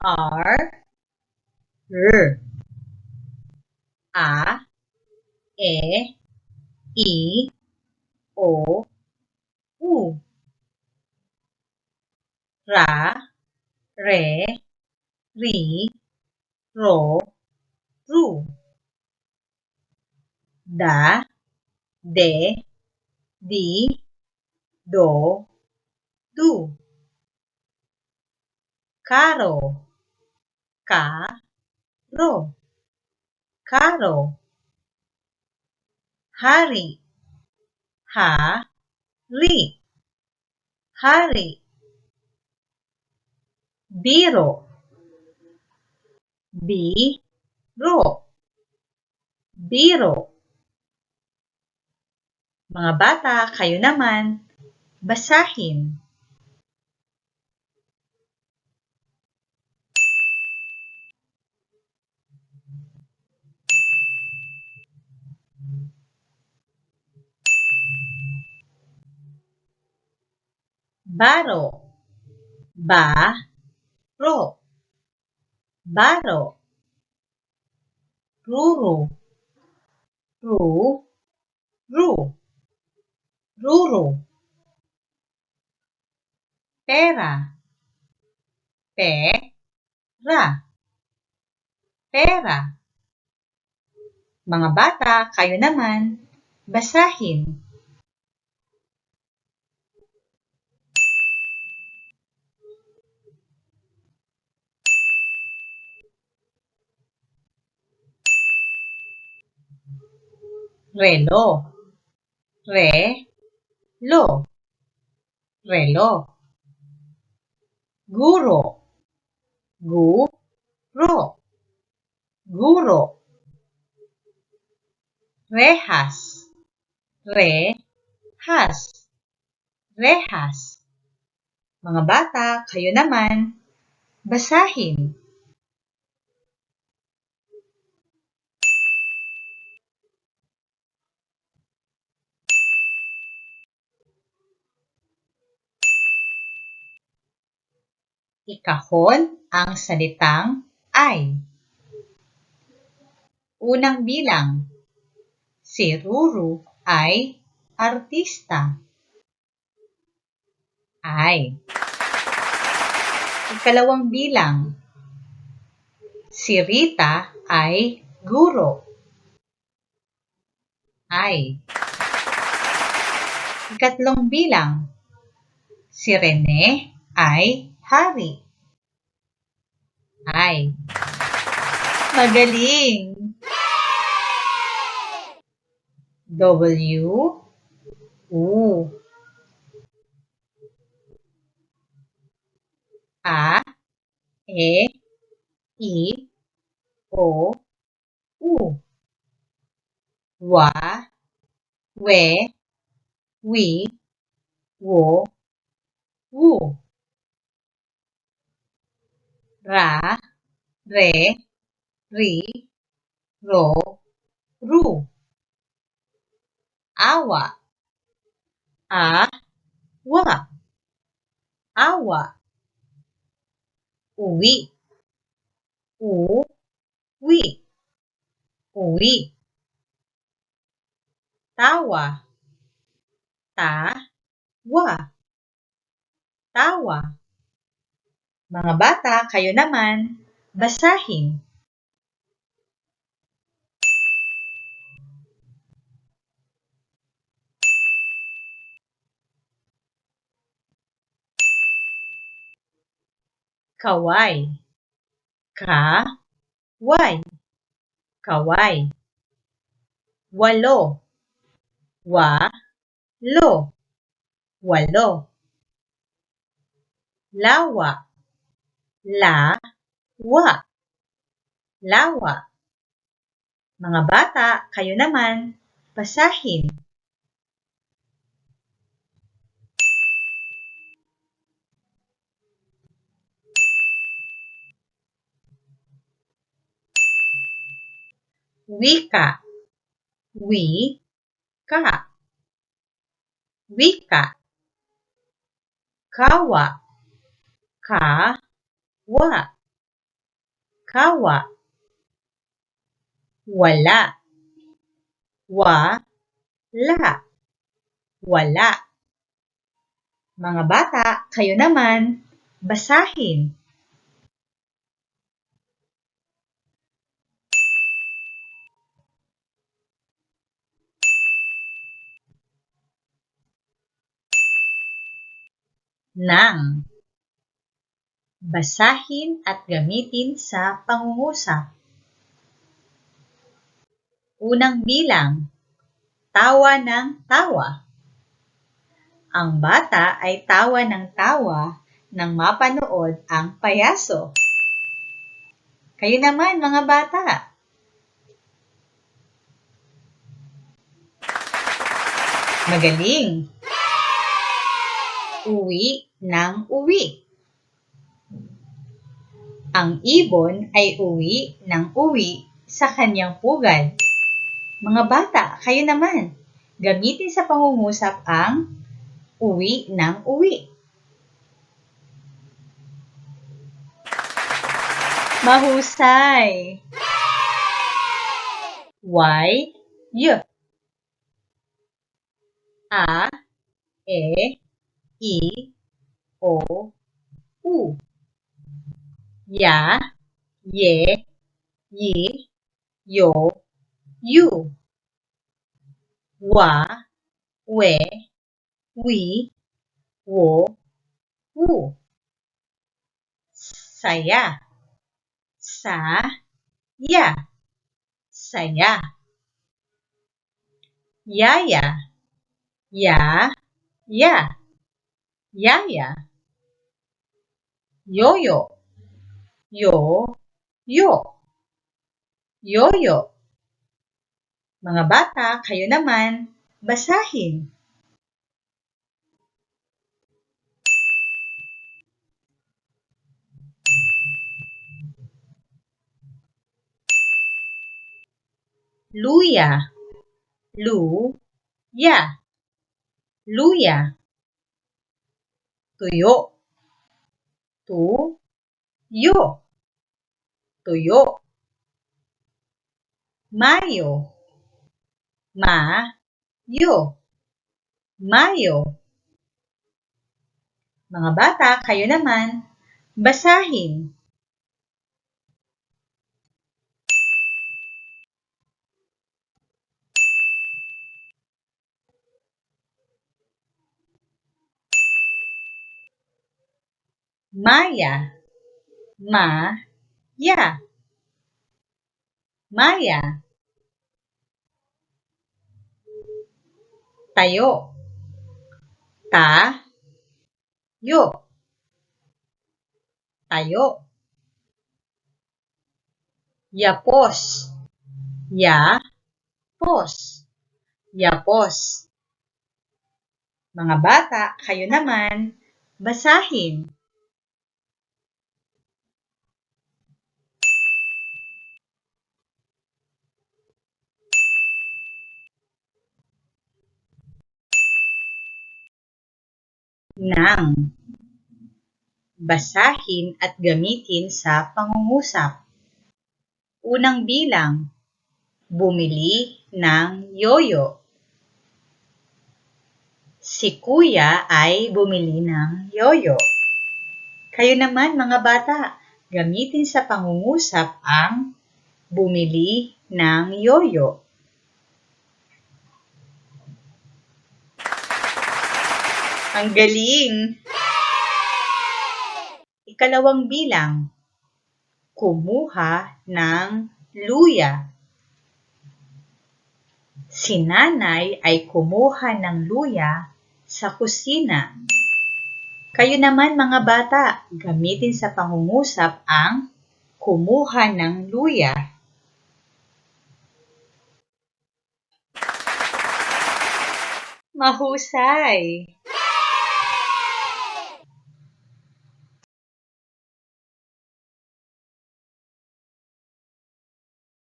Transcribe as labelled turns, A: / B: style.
A: R, R. A, E, I, O, U. Ra, Re, Ri, Ro, Ru. Da, De, Di, Do, Du. Caro, Ca, Ro. Caro. Hari, Ha, Ri. Hari. Biro. Bi, Ro. Biro. Mga bata, kayo naman, basahin. Baro. Ba, ro. Baro. Ruru. Ru, ru. Ruru. Pera. Pe, ra. Pera. Mga bata, kayo naman, basahin. Relo. Re, lo. Relo. Guro. Gu, ro. Guro. Rehas. Re, has. Rehas. Mga bata, kayo naman, basahin. Ikahon ang salitang ay. Unang bilang. Si Ruru ay artista. Ay. Ikalawang bilang. Si Rita ay guro. Ay. Ikatlong bilang. Si Rene ay hari. Ay. Magaling! W, U. A, E, I, O, U. Wa, We, Wi, Wo, Wu. Ra, Re, Ri, Ro, Ru. Awa, A, Wa. Awa. Uwi, U, Wi. Uwi. Tawa, Ta, Wa. Tawa. Mga bata, kayo naman, basahin. Kaway. Ka, way. Kaway. Walo. Wa, lo. Walo. Lawa. La, wa. Lawa. Mga bata, kayo naman, basahin. Wika. Wi, ka. Wika. Kawa. Ka, wa. kawa, wala, wa, la, wala. Mga bata, kayo naman, basahin. Nang. Basahin at gamitin sa pangungusap. Unang bilang, tawa ng tawa. Ang bata ay tawa ng tawa nang mapanood ang payaso. Kayo naman, mga bata. Magaling! Uwi ng uwi. Ang ibon ay uwi ng uwi sa kanyang pugad. Mga bata, kayo naman. Gamitin sa pangungusap ang uwi ng uwi. Mahusay! Y, Y. A, E, I, O, U. Ya, Ye, Yi, Yo, Yu. Wa, We, Wi, Wo, Wu. Saya, Sa, Ya. Saya. Yaya, Ya, Ya. Yaya. Yoyo, Yo, Yo. Yoyo. Mga bata, kayo naman, basahin. Luya, Lu, Ya. Luya. Tuyo, Tu, Yo. Tuyo. Mayo, Ma, Yo. Mayo. Mga bata, kayo naman, basahin. Maya, Ma, Ya. Maya. Tayo, Ta, Yo. Tayo. Yapos, Ya, Pos. Yapos. Mga bata, kayo naman, basahin. Nang. Basahin at gamitin sa pangungusap. Unang bilang, bumili ng yoyo. Si kuya ay bumili ng yoyo. Kayo naman mga bata, gamitin sa pangungusap ang bumili ng yoyo. Ang galing! Ikalawang bilang, kumuha ng luya. Si nanay ay kumuha ng luya sa kusina. Kayo naman mga bata, gamitin sa pangungusap ang kumuha ng luya. Mahusay!